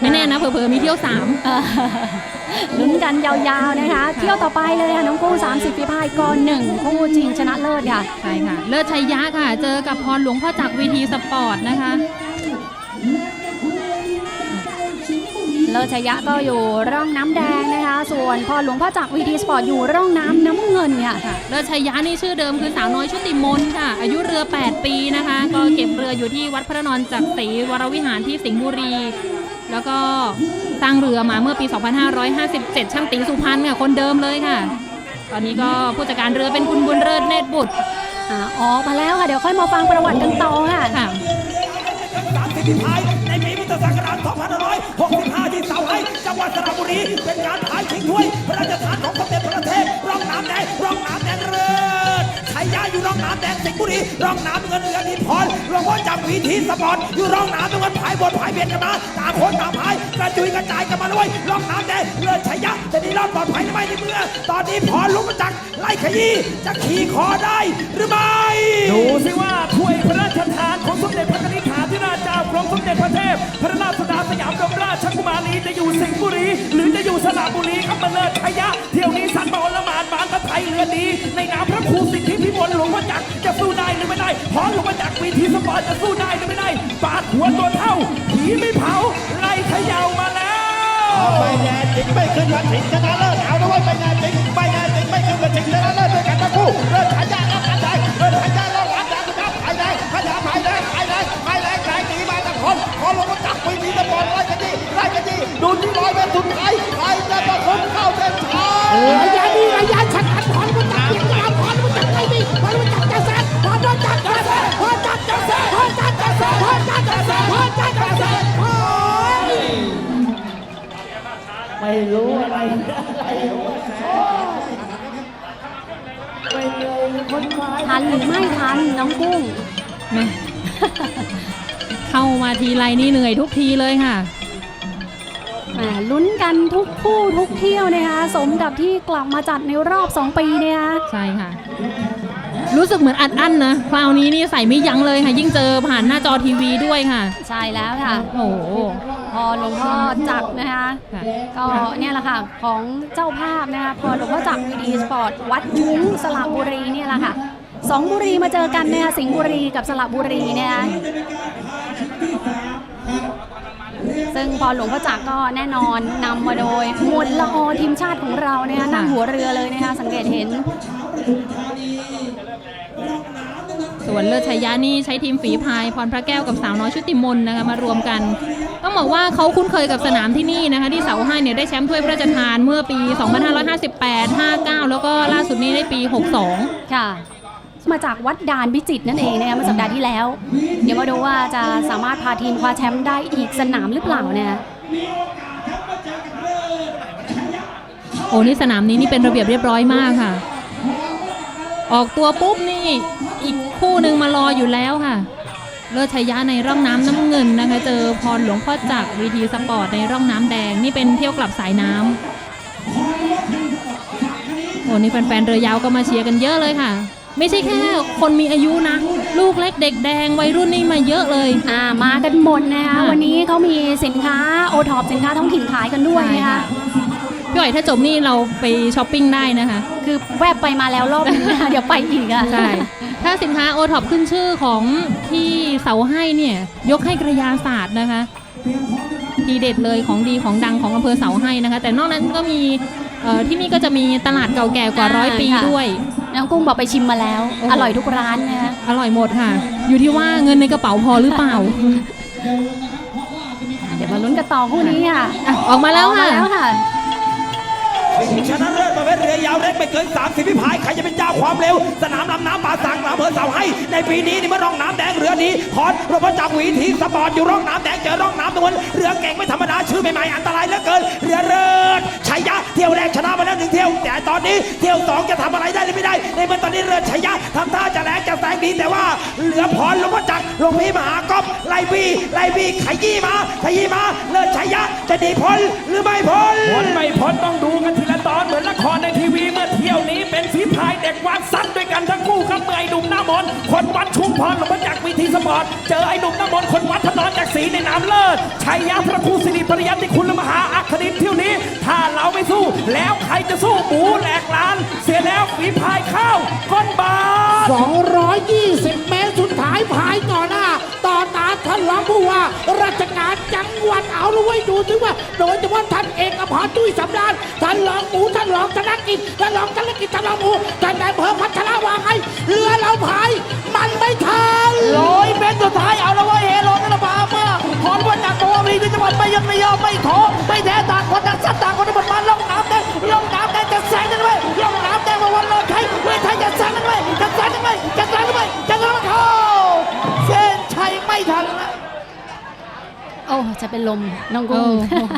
ไม่แน่นะเผลอๆมีเที่ยวสามเออลุ้นกันยาวๆนะคะ เที่ยวต่อไปเลยค่ะน้องกุ้ง30ปีพายกอนหนึ่งคู่จริงชนะเลิศค่ะใช่ค่ะ เลิศชัยยะค่ะ เจอกับพรหลวงพ่อจักรวีทีสปอร์ตนะคะ เลิศชยะก็อยู่ร่องน้ำแดงนะคะ ส่วนพอหลวงพ่อจักรวีดีสปอร์ตอยู่ร่องน้ำน้ำเงินค่ะเลิศชัยยะนี่ชื่อเดิมคือสาวน้อยชุติมนต์ค่ะ อายุเรือ 8 ปีนะคะ ก็เก็บเรืออยู่ที่วัดพระนอนจักรศรีวรวิหารที่สิงห์บุรี แล้วก็สร้างเรือมาเมื่อปี 2557 ช่างตีสุพรรณค่ะคนเดิมเลยค่ะ ตอนนี้ก็ผู้จัดการเรือเป็นคุณบุญเลิศเนตรบุตรอ่าออกมาแล้วค่ะเดี๋ยวค่อยมาฟังประวัติกันต่อค่ะ ค่ะ สามสิบปีพายในปีพุทธ ศักราช2565 ที่เสาไห้จังหวัดสระบุรี เป็นการพายชิงถ้วยพระราชทานของสมเด็จพระเทพร่องน้ำแดงร่องน้ำแดงเรือ ยยะอยู่ร่องน้ำแดงสิงห์บุรีร่องน้ำเงินเรือนิพรหลวงพ่อจำวีทีสปอร์ตอยู่ร่องน้ำเงินพายบนพายเบียดกันมาต่างคนต่างพายกระจุยกระจายกันมาด้วยร่องน้ำแดงเรือชัยยะจะดีรอดปลอดภัยหรือไม่ในเมื่อตอนนี้พรลุกมาจากไล่ขยี้จะขี่คอได้หรือไม่ดูสิว่าถ้วยพระราชทานของสมเด็จพระนิธิาธิราชเจ้ากรมสมเด็จพระเทพพระราชสุดาสยามบรมราชกุมารีจะอยู่สิงห์บุรี หรือจะอยู่สระบุรีครับมาเลิศชัยยะเที่ยวนี้สันบอลละ หมานบานตะไทยเรือดี ในนามพระครูสิทธิพิมลหลวงพ่อจักรจะสู้ได้หรือไม่ได้พรหลวงพ่อจักรวีทีสปอร์ตจะสู้ได้หรือไม่ได้ปาดหัวตัวเท่าผีไม่เผาไล่เขย่ามาแล้วไม่แน่จริงไม่ขึ้นมาชิงชนะเลิศเอาด้วยไม่แน่จริงไม่แน่จริงไม่ขึ้นมาชิงชนะเลิศด้วยกันทั้งคู่เลิศฉายาแล้วกันใจเลิศฉายาแล้วกันใจนะครับไผ่แดงพยายามไผ่แดงไผ่แดงไผ่แดงแรงหนีมาจากคนพอหลวงมาจับไม่มีตะบอลไล่กันดีไล่กันดีดูที่ร้อยเมตรสุดท้ายใครจะมาคุ้มเข้าเส้นชัย ระยะนี้ระยะฉันอันพรมันจับยังยาวพรมันจับไม่ดีพรมันจับจะแซงพรมันจับจะแซงพรจับจะแซงพรจับจะแซงพรจับจะแซงพรจับจะแซงพรไม่รู้อะไรอะไรไม่เลยคนควายทันหรือไม่ทันน้องกุ้ง เข้ามาทีไรนี่เหนื่อยทุกทีเลยค่ะ ลุ้นกันทุกคู่ทุกเที่ยวนะคะสมกับที่กลับมาจัดในรอบ 2 ปีเนี่ยนะใช่ค่ะ รู้สึกเหมือนอัดอั้นนะคราวนี้นี่ใส่ไม่ยั้งเลยค่ะ ยิ่งเจอผ่านหน้าจอทีวีด้วยค่ะ ใช่แล้วค่ะ โอ้โหพอหลวงพ่อจักรนะคะ ค่ะ ก็เนี่ยแหละค่ะของเจ้าภาพนะคะพอหลวงพ่อจักรวีดีสปอร์ตวัดยุ้งสระบุรีเนี่ยแหละค่ะสองบุรีมาเจอกันนะคะสิงห์บุรีกับสระบุรีเนี่ยนะ ซึ่งพอหลวงพ่อจักรก็แน่นอนนำมาโดยมวลละออทีมชาติของเราเนี่ยนั่งหัวเรือเลยนะคะสังเกตเห็น ส่วนเลิศชัยยะนี่ใช้ทีมฝีพายพรพระแก้วกับสาวน้อยชุติมนต์นะคะมารวมกัน ต้องบอกว่าเขาคุ้นเคยกับสนามที่นี่นะคะ ที่เสาให้เนี่ยได้แชมป์ถ้วยพระราชทานเมื่อปี 2558 59 แล้วก็ล่าสุดนี้ได้ปี 62 ค่ะ มาจากวัดดานพิจิตรนั่นเองนะคะเมื่อสัปดาห์ที่แล้ว เดี๋ยวมาดูว่าจะสามารถพาทีมคว้าแชมป์ได้อีกสนามหรือเปล่านี่ยโอ้นี่สนามนี้นี่เป็นระเบียบเรียบร้อยมากค่ะ ออกตัวปุ๊บนี่อีกคู่หนึ่งมารออยู่แล้วค่ะ เลิศชัยยะในร่องน้ำน้ำเงินนะคะ เจอพรหลวงพ่อจักรวีทีสปอร์ตในร่องน้ำแดงนี่เป็นเที่ยวกลับสายน้ำโอ้นี่แฟนๆเรือยาวก็มาเชียร์กันเยอะเลยค่ะ ไม่ใช่แค่คนมีอายุนะ ลูกเล็กเด็กแดงวัยรุ่นนี่มาเยอะเลย อ่ามากันหมดนะคะค่ะวันนี้เขามีสินค้าโอท็อปสินค้าท้องถิ่นขายกันด้วยใช่นะค่ะคะพี่อ๋อยถ้าจบนี่เราไปช้อปปิ้งได้นะคะ คือแวบไปมาแล้วรอบนึงนะคะเดี๋ยวไปอีกอะใช่ถ้าสินค้าโอท็อปขึ้นชื่อของที่เสาให้เนี่ย ยกให้กระยาศาสตร์นะคะทีเด็ดเลยของดีของดังของอำเภอเสาให้นะคะ แต่นอกนั้นก็มีเอ่อที่นี่ก็จะมีตลาดเก่าแก่กว่าร้อยปีด้วย น้องกุ้งบอกไปชิมมาแล้วโอ้โหอร่อยทุกร้านนะคะอร่อยหมดค่ะ อยู่ที่ว่าเงินในกระเป๋าพอหรือเปล่า เดี๋ยวมาลุ้นกันต่อคู่นี้ค่ะอะออกมาแล้วค่ะออกมาแล้วค่ะชิงชนะเลิศประ เภทเรือยาวเล็กไม่เกิน 30 พิพายใครจะเป็นเจ้าความเร็ว สนามลำน้ำป่าสังอำเภอเสาให้ ในปีนี้นี่มันร่องน้ำแดงเรือนี้พรหลวงพ่อจักหวีทีสปอร์ตอยู่ร่องน้ำแดงเจอร่องน้ำตะวันเรือเก่งไม่ธรรมดาชื่อใหม่ๆอันตรายเหลือเกิน เรือเริศชัยยะเที่ยวแรกชนะมาแล้วหนึ่งเที่ยว แต่ตอนนี้เที่ยวสองจะทำอะไรได้หรือไม่ได้ ในเมื่อตอนนี้เรือชัยยะทำท่าจะแรงจะแซงดีแต่ว่าเหลือพรหลวงพ่อจักรหลวงพี่มหากอบไล่บีไล่บีขยี้มาขยี้มาเลิศชัยยะ จะหนีพ้นหรือไม่พ้นพ้นไม่พ้นต้องดูกันทีละตอนเหมือนละครในทีวีเมื่อเที่ยวนี้เป็นฝีพายเด็กวางซัดด้วยกันทั้งคู่ครับเมื่อไอ้อ้หนุ่มหน้ามนต์คนวัดชุมพรหลวงพ่อจากวีทีสปอร์ตเจอไอ้หนุ่มหน้ามนต์คนวัดถนนจากศรีในนามเลิศชัยยะพระครูสิริปริยัติคุณมหาอัครินทร์เที่ยวนี้ ถ้าเราไม่สู้ แล้วใครจะสู้หมูแหลกลาน เสียแล้วฝีพายข้าวก้นบาท220 เมตรสุดท้ายพายต่อหน้า ต่อตาท่านรองผู้ว่า ราชการจังหวัดเอาละไว้ย ดูถึงว่า โดยเฉพาะท่านเอกอภรตุ้ยสำราญท่านรองหมูท่านรองธนกิจท่านรองธนกิจท่านรองหมูท่านนายอำเภอพัทรวาไงเรือเราพาย มันไม่ทันร้อยเมตรสุดท้ายเอาละว่าเฮโลนระบามาขอนว่าจากตัวมีที่จังหวัดไม่ยอมไม่ยอมไม่ท้อไม่แท้ต่างคนต่างสัตว์ต่างคนต่างบทมาล่องน้ำแดงล่องน้ำแดงจะแซงกันไหมล่องน้ำแดงมาวันโลไทยเวทไทยจะแซงกันไหมจะแซงกันไหมจะแซงกันไหมจะแซงกันเข้าเส้นชัยไม่ทันนะ โอ้จะเป็นลมน้องโอ้กุ้ง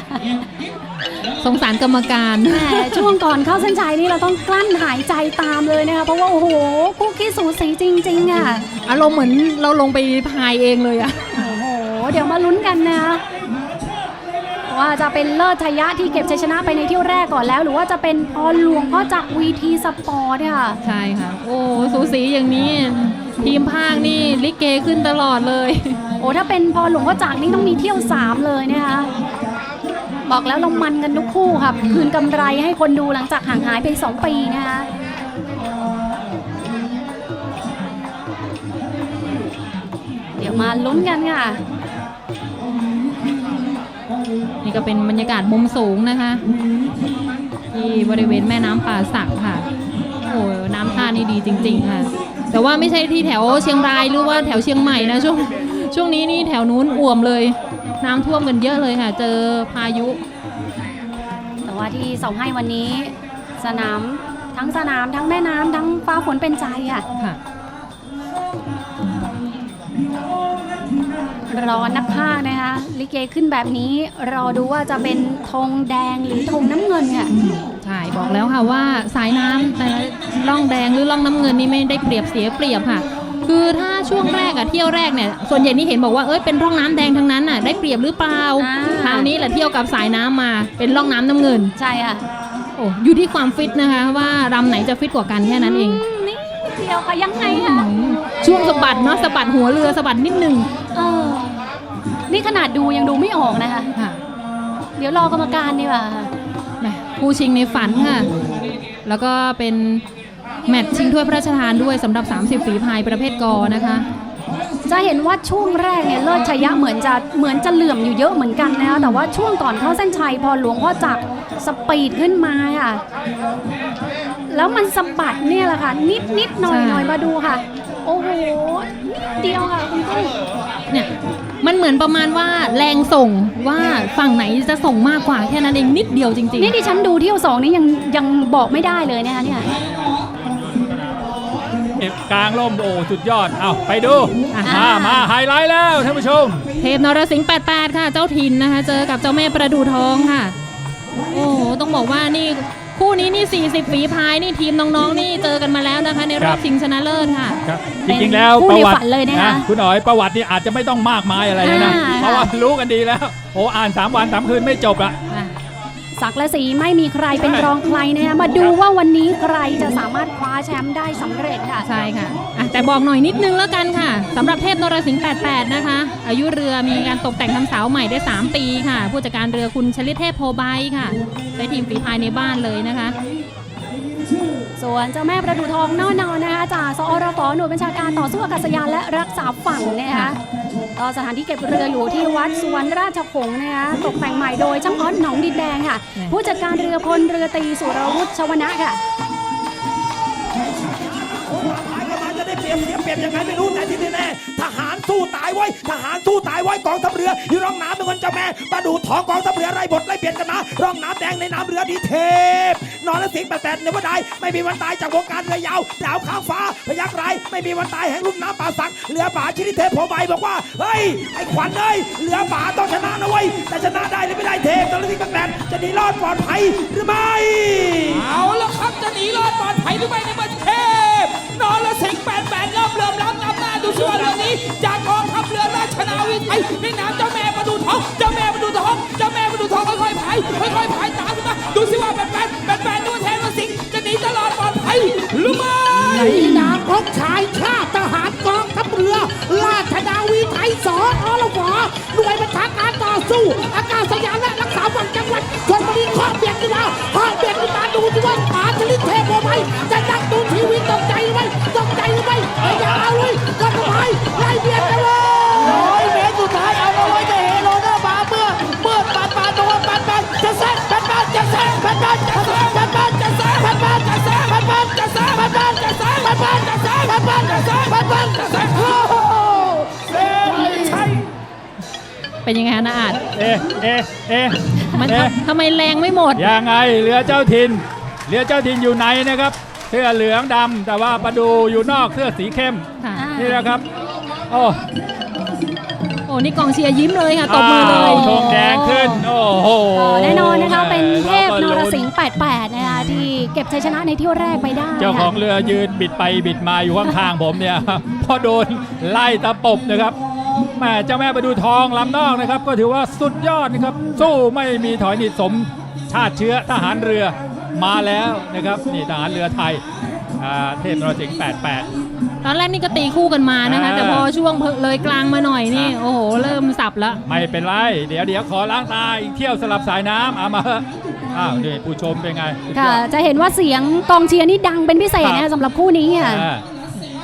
สงสารกรรมการแหมช่วงก่อนเข้าเส้นชัยนี่เราต้องกลั้นหายใจตามเลยนะคะเพราะว่าโอ้โหคู่ขี้สูสีจริง ๆอะอารมณ์เหมือนเราลงไปพายเองเลยอะโอ้โหเดี๋ยวมาลุ้นกันนะว่าจะเป็นเลิศทยะที่เก็บชัยชนะไปในเที่ยวแรกก่อนแล้ว หรือว่าจะเป็นพรหลวงพ่อจากวีทีสปอร์ตเนี่ยค่ะใช่ค่ะ โอ้สูสีอย่างนี้ ทีมภาคนี่ลิเกขึ้นตลอดเลย โอ้ถ้าเป็นพรหลวงพ่อจากนี่ต้องมีเที่ยว3เลยนะคะบอกแล้วเรามันกันทุกคู่ค่ะคืนกำไรให้คนดูหลังจากห่างหายไป 2 ปีนะคะเดี๋ยวมาลุ้นกันค่ะ นี่ก็เป็นบรรยากาศมุมสูงนะคะ ที่บริเวณแม่น้ำป่าสักค่ะ โอ้น้ำท่านี่ดีจริง ๆ ค่ะ แต่ว่าไม่ใช่ที่แถวเชียงรายหรือว่าแถวเชียงใหม่นะช่วง ช่วงนี้นี่แถวนู้นอ่วมเลย น้ำท่วมกันเยอะเลยค่ะ เจอพายุ แต่ว่าที่เสาให้วันนี้ สนามทั้งสนามทั้งแม่น้ำทั้งฟ้าฝนเป็นใจอะค่ะรอนักพากย์นะคะ ลิเกขึ้นแบบนี้รอดูว่าจะเป็นธงแดงหรือธงน้ำเงินค่ะ ใช่บอกแล้วค่ะว่าสายน้ำแต่ละร่องแดงหรือร่องน้ำเงินนี่ไม่ได้เปรียบเสียเปรียบค่ะ คือถ้าช่วงแรกอะเที่ยวแรกเนี่ยส่วนใหญ่นี่เห็นบอกว่าเอ้ยเป็นร่องน้ำแดงทั้งนั้นน่ะได้เปรียบหรือเปล่าอ่า คราวนี้แหละเที่ยวกับสายน้ำมาเป็นร่องน้ำน้ำเงินใช่ค่ะโอ้อยู่ที่ความฟิตนะคะ ว่ารำไหนจะฟิตกว่ากันแค่นั้นเองอืมนี่เดียวค่ะยังไงค่ะช่วงสะบัดเนาะสะบัดหัวเรือสะบัดนิดนึงเออนี่ขนาดดูยังดูไม่ออกนะคะ ค่ะเดี๋ยวรอกรรมการดีกว่าค่ะ แหมผู้ชิงในฝันค่ะ แล้วก็เป็น แมตช์ชิงถ้วยพระราชทานด้วยสำหรับ 30 ฝีพายประเภทกอนะคะ จะเห็นว่าช่วงแรกเนี่ยเลิศชยะเหมือนจะเหมือนจะเหลื่อมอยู่เยอะเหมือนกันนะคะแต่ว่าช่วงก่อนเข้าเส้นชัยพอหลวงพ่อจักรสปีดขึ้นมาค่ะ แล้วมันสะบัดเนี่ยแหละค่ะ นิดนิดหน่อยใช่หน่อยมาดูค่ะ โอ้โหนิดเดียวค่ะคุณกุ้งเนี่ยมันเหมือนประมาณว่าแรงส่งว่าฝั่งไหนจะส่งมากกว่าแค่นั้นเองนิดเดียวจริงนี่ดิฉันดูเที่ยวสองนี่ยังยังบอกไม่ได้เลยนะคะเนี่ย เก็บกลางล่มโอ้สุดยอดเอาไปดูอะมามาไฮไลท์แล้วท่านผู้ชมๆเทพนรสิงห์88 ค่ะ เจ้าถิ่นนะคะ เจอกับเจ้าแม่ประดูทองค่ะ โอ้โหต้องบอกว่านี่คู่นี้นี่ 40ฝีพายนี่ทีมน้องๆ นี่เจอกันมาแล้วนะคะ ในรอบครับชิงชนะเลิศค่ะครับเป็จนริงๆแล้วคู่ประในวัติฝันเลยนะคะคุณอ๋อยประวัตินี่อาจจะไม่ต้องมากมายอะไรเลยนะอ่าเพราะว่ารู้กันดีแล้ว โอ้อ่าน 3 วัน 3 คืนไม่จบละ ศักดิ์และสีไม่มีใครเป็นรองใครนะคะมาดูว่าวันนี้ใครจะสามารถคว้าแชมป์ได้สำเร็จค่ะ ใช่ค่ะอะ แต่บอกหน่อยนิดนึงแล้วกันค่ะสำหรับเทพนรสิงห์88 นะคะ อายุเรือมีการตกแต่งทำเสาใหม่ได้ 3 ปีค่ะ ผู้จัดการเรือคุณชลิดเทพโพใบค่ะใช้ทีมฝีพายในบ้านเลยนะคะ ส่วนเจ้าแม่ประดูทองแน่นอนนะคะจากสอรฟหน่วยบัญชาการต่อสู้อากาศยานและรักษาฝั่งนะคะ ก็สถานที่เก็บเรืออยู่ที่วัดสุวรรณราชผงส์นะคะตกแต่งใหม่โดยช่างออสหนองดินแดงค่ะเนี่ยผู้จัดการเรือพลเรือตรีสุรวุฒิชวนะค่ะหายกันมาจะได้เปรียบเสียเปรียบยังไงไม่รู้แต่ที่แน่ๆ ทหารสู้ตายไว้ ทหารสู้ตายไว้กองทัพเรืออยู่ร่องน้ำเป็นคนเจ้าแม่ประดูทองกองทัพเรือไล่บทไล่เปลี่ยนกันมาร่องน้ำแดงในน้ำเรือดีเทพ นอนและสิงแปดแปดเนวดายไม่มีวันตายจากวงการเรือยาวดาวข้างฟ้าพยักไรไม่มีวันตายแห่งลุ่มน้ำป่าสักเรือป่าชินิเทพโผใบบอกว่าเฮ้ยไอ้ขวัญเอ้ยเรือป่าต้องชนะนะเว้ยแต่ชนะได้หรือไม่ได้เทพนอนและสิงแปดแปดจะหนีรอดปลอดภัยหรือไม่ เอาละครับจะหนีรอดปลอดภัยหรือไม่ใน เป็นยังไงคะนาอาจเอ๊ะเอ๊ะเอ๊ะมันเอ๊ะทำไมแรงไม่หมด ยังไงเรือเจ้าถิ่นเรือเจ้าถิ่นอยู่ในนะครับ เสื้อเหลืองดำแต่ว่าประดูอยู่นอกเสื้อสีเข้มค่ะ นี่นะครับโอ้โอ้นี่กองเชียร์ยิ้มเลยค่ะตบมือเลยาวธงแดงขึ้น โอ้โหเออแน่นอนนะคะเป็นเทพนารก็สิงห์88 นะคะที่เก็บชัยชนะในเที่ยวแรกไปได้เจ้าของค่ะเรือยืนบิดไปบิดมาอยู่ข้างๆผมเนี่ย พอโดนไล่ตะปบนะครับ แม่เจ้าแม่ประดูทองลำนอกนะครับ ก็ถือว่าสุดยอดนะครับ สู้ไม่มีถอยหนิสมชาติเชื้อทหารเรือมาแล้วนะครับ นี่ทหารเรือไทยอ่าเทพนรสิงห์88 ตอนแรกนี่ก็ตีคู่กันมานะคะอ่าแต่พอช่วงเลยกลางมาหน่อยนี่ โอ้โห เริ่มสับแล้ว ไม่เป็นไร เดี๋ยวเดี๋ยวขอล้างตาอีกเที่ยวสลับสายน้ำเอามาเถอะอ้าวนี่ผู้ชมเป็นไงสุดยค่ะอดจะเห็นว่าเสียงกองเชียร์นี่ดังเป็นพิเศษนะคะสำหรับคู่นี้อะอ่า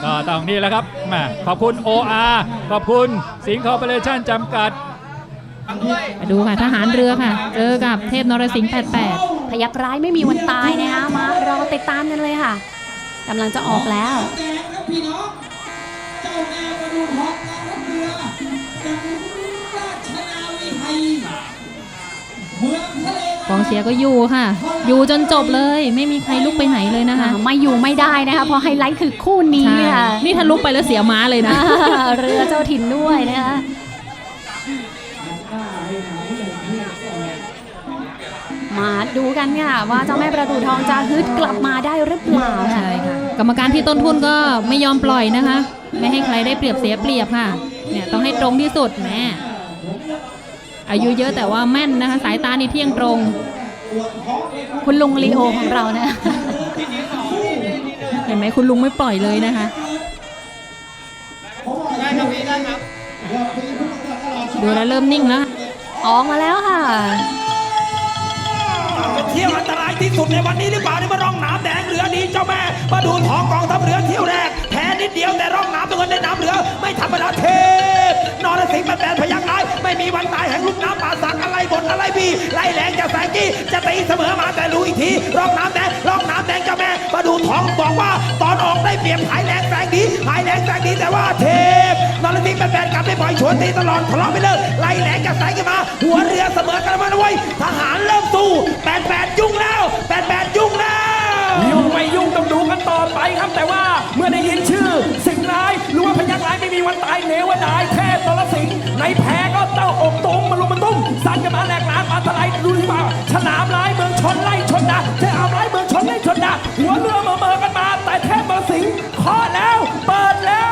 ก็ต้องนี่แหละครับแหมขอบคุณ OR ขอบคุณสิงคอร์ปอเรชั่นจำกัด มาดูค่ะทหารเรือค่ะ เจอกับเทพนรสิงห์88 พยักร้ายไม่มีวันตายนะคะมารอติดตามกันเลยค่ะกำลังจะออกแล้วกองเชีย ร์ก็อยู่ค่ะ อยู่จนจบเลย ไม่มีใครลุกไปไหนเลยนะคะ ไม่อยู่ไม่ได้นะคะเพราะไฮไลท์คือคู่นี้ใช่ค่ะนี่ถ้าลุกไปแล้วเสียม้าเลยนะอ่าเรือเจ้าถิ่นด้วยนะคะมาดูกันค่ะ ว่าเจ้าแม่ประตูทองจะฮึดกลับมาได้หรือเปล่าค่ะใช่ค่ะกรรมการที่ต้นทุนก็ไม่ยอมปล่อยนะคะ ไม่ให้ใครได้เปรียบเสียเปรียบค่ะเนี่ยต้องให้ตรงที่สุดแม่ อายุเยอะแต่ว่าแม่นนะคะ สายตานี่เที่ยงตรง คุณลุงลีโอของเรานะ เห็นไหมคุณลุงไม่ปล่อยเลยนะคะดูแล้วเริ่มนิ่งแล้วออกมาแล้วค่ะเป็นเที่ยวอันตรายที่สุดในวันนี้หรือเปล่านี่มาร่องน้ำแดงเรือนี้เจ้าแม่มาดูทองกองทัพเรือเที่ยวแรกแพ้นิดเดียวแต่ร่องน้ำตัวเงินในน้ำเรือไม่ธรรมดาเทพนร สิงห์แปดพยักร้ายไม่มีวันตายแห่งลูกน้ำป่าสักอะไรบนอะไรบีไล่แรงจะแสงกี้จะตีเสมอมาแต่รู้อีกทีร่องน้ำแดงร่องน้ำแดงเจ้าแม่มาดูทองบอกว่าตอนออกได้เปรียบหายแรงแสงดีหายแรงแสงดีแต่ว่าเทพนรสิงห์แปดกลับไม่ปล่อยชวนตีตลอดทะเลาะไม่เลิกไล่แรงจะแสงกันมา หัวเรือเสมอกันมานะเว้ยทหารเริ่มสู้แปดแปดยุ่งแล้วแปดแปดยุ่งแล้วยุ่งไม่ยุ่งต้องดูกันต่อไปครับแต่ว่าเมื่อได้ยินชื่อสิ ร้าย หรือว่าพยักร้ายไม่มีวันตายเหนวดายเทพตรสิงในแพ้ก็เต้าอกตุ้มมาลุมมาตุ้มสันกันมาแหลกหลานมาทลายดูที่ว่าฉลามร้ายเมืองชนไล่ชนดาเทพร้ายเมืองชนไล่ชนดาหัวเรือมื่อเมือกันมา แต่เทพตรสิงห์เคาะแล้วเปิดแล้ว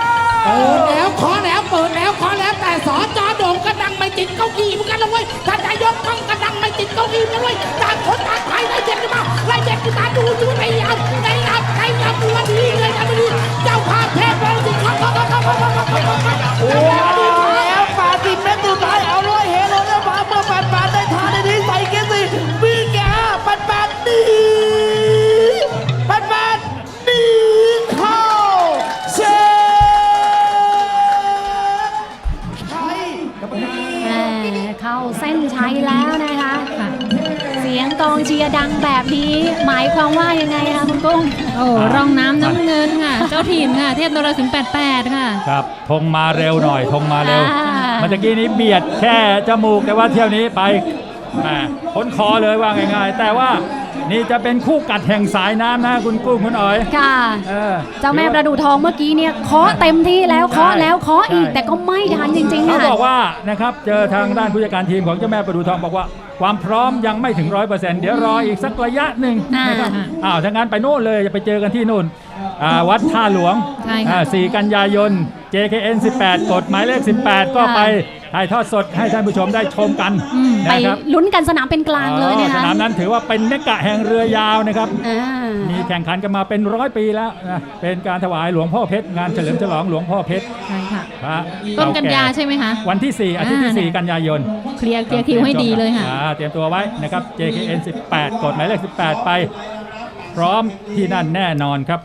เปิดแล้วขอแล้วเปิดแล้วขอแล้วแต่สอจอโด่งก็ดังไม่ติดเก้าอี้เหมือนกันนะเว้ยท่านนายกต้องก็ดังไม่ติดเก้าอี้เหมือนกันเว้ยต่างคนต่างไปไล่เด็กกันมาไล่เด็กกันมาดูดูในยับในยับในยับวันนี้เลยนะวันนี้เจ้าภาพเทพ โอ้แล้วปาติเม็ดสุดท้ายเอาเลยเฮโร่แล้วมาเมื่อปัดปัดได้ทานที่ใส่เกสิมีแกปัดปัดดีปัดปัดดีเข้าเชใช่แหมเข้าเส้นชัยแล้วนะคะ เสียงกองเชียร์ดังแบบนี้ หมายความว่ายังไงคะคุณกุ้ง อ้ร่องน้ำน้ำเงินค่ะ เจ้าถิ่นค่ะ เทพนรสิงห์88 ค่ะ ครับธงมาเร็วหน่อยธงมาเร็วอ่าเมื่อกี้นี้เบียดแค่จมูกแต่ว่าเที่ยวนี้ไปแหมพ้นคอเลยว่าง่ายๆ แต่ว่านี่จะเป็นคู่กัดแห่งสายน้ำนะคุณกุ้งคุณอ๋อย ค่ะเออเจ้าแม่ประดูทองเมื่อกี้เนี่ยเคาะเต็มที่แล้วเคาะแล้วเคาะอีกแต่ก็ไม่ทันจริงๆเขาค่ะบอกว่านะครับเจอทางด้านผู้จัดการทีมของเจ้าแม่ประดูทองบอกว่า ความพร้อมยังไม่ถึงร้อยเปอร์เซ็นต์เดี๋ยวรออีกสักระยะหนึ่งอ่านนะครับอ้าวถ้างั้นไปโน่นเลยจะไปเจอกันที่นู่นอ่าวัดท่าหลวงใช่ค่ะอ่า4กันยายน JKN 18 กฎหมายเลข 18 ก็ไป ถ่ายทอดสดให้ท่านผู้ชมได้ชมกันอืมไปนะครับลุ้นกันสนามเป็นกลางเลยนะสคะนามนั้นถือว่าเป็นเมกะแห่งเรือยาวนะครับ อ่า มีแข่งขันกันมาเป็นร้อยปีแล้วนะเป็นการถวายหลวงพ่อเพชรงานเฉลิมฉลองหลวงพ่อเพชรใช่ค่ะ พระต้นกันยาเก่ใช่ไหมคะ วันที่ 4 อาทิตย์ที่ อ่า 4 กันยายนเคลียร์เคลียร์คิวให้ดีเลยค่ะ อ่าเตรียมตัวไว้นะครับ JKN 18 กดหมายเลข 18 ไป พร้อมที่นั่นแน่นอนครับ